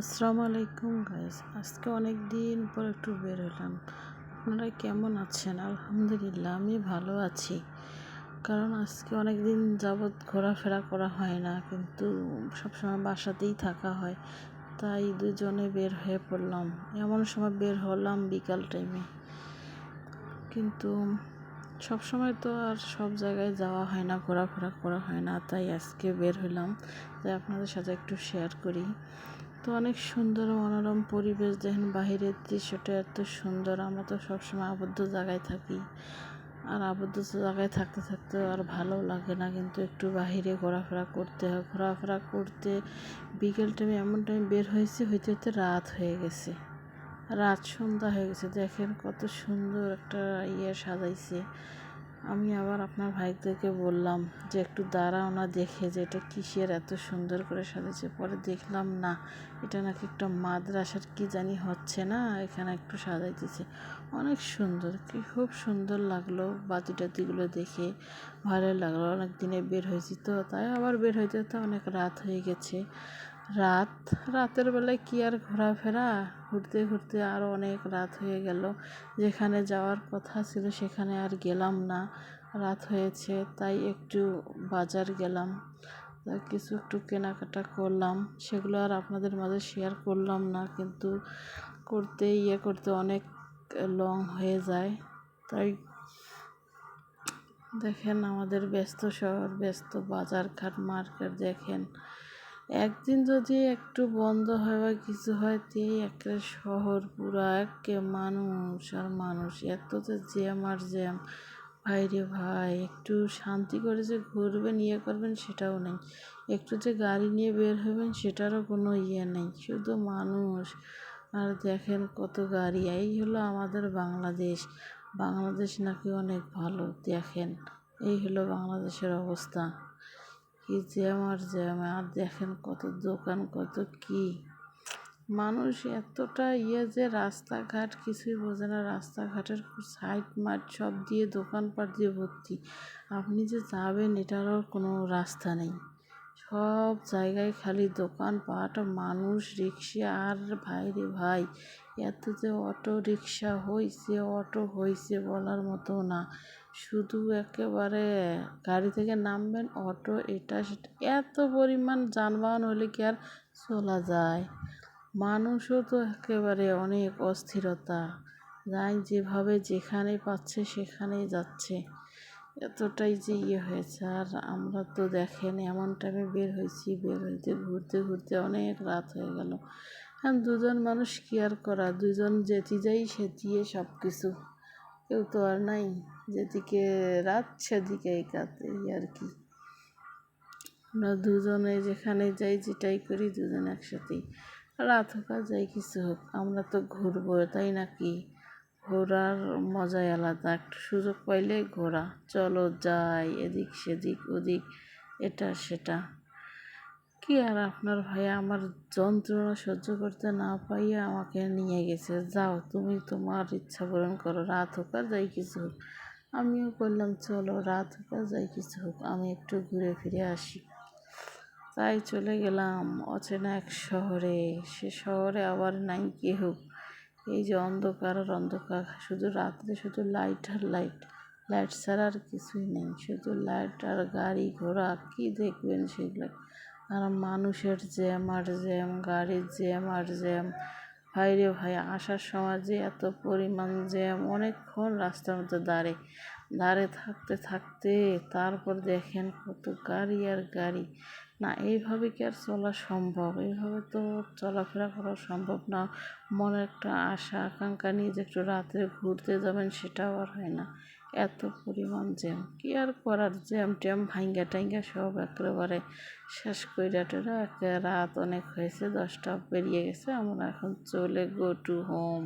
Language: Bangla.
আসসালামু আলাইকুম গাইস আজকে অনেক দিন পর একটু বের হলাম। আপনারা কেমন আছেন? আলহামদুলিল্লাহ, আমি ভালো আছি। কারণ আজকে অনেক দিন যাবৎ ঘোরাফেরা করা হয় না, কিন্তু সবসময় বাসাতেই থাকা হয়। তাই দুজনে বের হয়ে পড়লাম। এমন সময় বের হলাম বিকাল টাইমে কিন্তু সবসময় তো আর সব জায়গায় যাওয়া হয় না, ঘোরাফেরা করা হয় না। তাই আজকে বের হলাম। তাই আপনাদের সাথে একটু শেয়ার করি। তো অনেক সুন্দর মনোরম পরিবেশ। দেখেন বাহিরের দৃশ্যটা এত সুন্দর। আমরা তো সবসময় আবদ্ধ জায়গায় থাকি। আর আবদ্ধ জায়গায় থাকতে থাকতে আর ভালো লাগে না। কিন্তু একটু বাহিরে ঘোরাফেরা করতে হয়। ঘোরাফেরা করতে বিকেল টাইমে এমন টাইম বের হয়েছে, হইতে হইতে রাত হয়ে গেছে। রাত সন্ধ্যা হয়ে গেছে। দেখেন কত সুন্দর একটা ইয়ে সাজাইছে। আমি আবার আপনার ভাইদেরকে বললাম যে একটু দাঁড়াও না দেখে যে এটা কিসের এত সুন্দর করে সাজাচ্ছে পরে দেখলাম না, এটা নাকি একটা মাদ্রাসার কি জানি হচ্ছে না, এখানে একটু সাজাইতেছে। অনেক সুন্দর, কি খুব সুন্দর লাগল বাতি টাতিগুলো দেখে। ভালো লাগল, অনেক দিনে বের হয়েছি তো, তাই আবার বের হইতে তো অনেক রাত হয়ে গেছে। রাত, রাতের বেলায় কি আর ঘোরাফেরা? ঘুরতে ঘুরতে আরও অনেক রাত হয়ে গেল। যেখানে যাওয়ার কথা ছিল সেখানে আর গেলাম না। রাত হয়েছে, তাই একটু বাজার গেলাম। কিছু একটু কেনাকাটা করলাম। সেগুলো আর আপনাদের মাঝে শেয়ার করলাম না, কিন্তু করতে ইয়ে করতে অনেক লং হয়ে যায়। তাই দেখেন আমাদের ব্যস্ত শহর, ব্যস্ত বাজার ঘাট মার্কেট দেখেন। একদিন যদি একটু বন্ধ হয় বা কিছু হয় তে একটা শহর পুরো একে মানুষ আর মানুষ। এত যে জ্যাম আর জ্যাম। ভাই রে ভাই, একটু শান্তি করে যে ঘুরবেন ইয়ে করবেন সেটাও নেই। একটু যে গাড়ি নিয়ে বের হবেন সেটারও কোনো ইয়ে নেই। শুধু মানুষ। আর দেখেন কত গাড়ি। এই হলো আমাদের বাংলাদেশ। বাংলাদেশ নাকি অনেক ভালো, দেখেন। এই হলো বাংলাদেশের অবস্থা। কি জ্যাম আর জ্যাম আর দেখেন কত দোকান, কত কি। মানুষ এতটা ইয়ে যে রাস্তাঘাট, কিছুই বোঝে না। রাস্তাঘাটের সাইড মাঠ সব দিয়ে দোকানপাট দিয়ে ভর্তি। আপনি যে যাবেন এটারও কোনো রাস্তা নেই। সব জায়গায় খালি দোকানপাট, মানুষ, রিক্সা, আর ভাই রে ভাই এত যে অটো রিক্সা হয়েছে অটো হয়েছে বলার মতো না। শুধু একেবারে গাড়ি থেকে নামবেন, অটো, এটা, সেটা। এত পরিমাণ যানবাহন হলে কি আর চলা যায়? মানুষও তো একেবারে অনেক অস্থিরতা। যাই যেভাবে যেখানে পাচ্ছে সেখানেই যাচ্ছে। এতটাই যে ইয়ে হয়েছে। আর আমরা তো দেখেন, এমন টাইমে বের হয়েছি, বের হইতে ঘুরতে ঘুরতে অনেক রাত হয়ে গেল। হ্যাঁ দুজন মানুষ কি আর করা? দুজন যেতে যাই সেটিয়ে সব কিছু কেউ তো আর নাই। যেদিকে রাত সেদিকে এই কাত আর কি। আমরা দুজনে যেখানে যাই, যেটাই করি, দুজন একসাথেই। রাত হোক আর যাই কিছু হোক, আমরা তো ঘুরবো, তাই নাকি? ঘোরার মজাই আলাদা। একটু সুযোগ পাইলে ঘোরা। চলো যাই, এদিক সেদিক, ওদিক, এটা সেটা। কি আর আপনার ভাই আমার যন্ত্রণা সহ্য করতে না পাইয়া আমাকে নিয়ে গেছে। যাও, তুমি তোমার ইচ্ছা পূরণ করো। রাত হোক আর যাই কিছু হোক। আমিও করলাম চলো, রাত হোক আর যাই কিছু হোক। আমি একটু ঘুরে ফিরে আসি। তাই চলে গেলাম অচেনা এক শহরে। সে শহরে আবার নাই কেউ এই যে অন্ধকার আর অন্ধকার। শুধু রাত্রে শুধু লাইট আর লাইট লাইট ছাড়া আর কিছুই নেই। শুধু লাইট আর গাড়ি ঘোড়া। কী দেখবেন সেগুলো? আর মানুষের জ্যাম আর জ্যাম, গাড়ির জ্যাম আর জ্যাম। ভাই রে ভাই, আসার সময় যে এত পরিমাণ জ্যাম, অনেকক্ষণ রাস্তার মধ্যে দাঁড়ে দাঁড়ে থাকতে থাকতে তারপর দেখেন কত গাড়ি আর গাড়ি। না, এইভাবে কি আর চলা সম্ভব? এইভাবে তো চলাফেরা করা সম্ভব না। মনে একটা আশা, আকাঙ্ক্ষা নিয়ে যে একটু রাত্রে ঘুরতে যাবেন সেটাও আর হয় না। এত পরিমাণ জ্যাম। কি আর করার? জ্যাম ট্যাম ভাঙ্গা টাঙ্গা সব একেবারে শেষ কইরা টেরা একে রাত অনেক হয়েছে দশটা পেরিয়ে গেছে, আমরা এখন চলে গো টু হোম